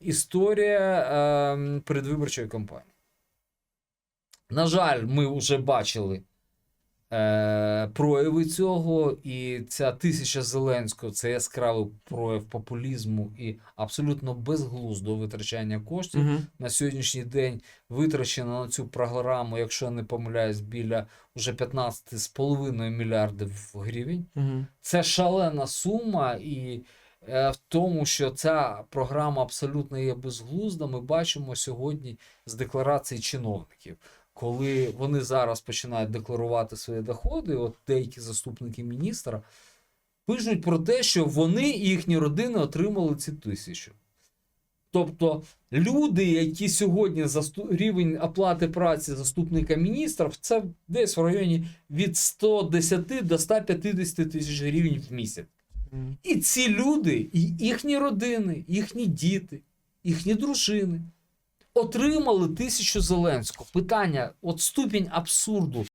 історія е, передвиборчої кампанії. На жаль, ми вже бачили е, прояви цього, і ця тисяча Зеленського це яскравий прояв популізму і абсолютно безглуздого витрачання коштів. Угу. На сьогоднішній день витрачено на цю програму, якщо я не помиляюсь, біля вже 15,5 мільярдів гривень. Угу. Це шалена сума, і в тому, що ця програма абсолютно є безглузда, ми бачимо сьогодні з декларацій чиновників. Коли вони зараз починають декларувати свої доходи, от деякі заступники міністра пишуть про те, що вони і їхні родини отримали ці тисячу. Тобто люди, які сьогодні рівень оплати праці заступника міністра, це десь в районі від 110 до 150 тисяч гривень в місяць. І ці люди, і їхні родини, їхні діти, їхні дружини отримали тисячу Зеленського. Питання: от ступінь абсурду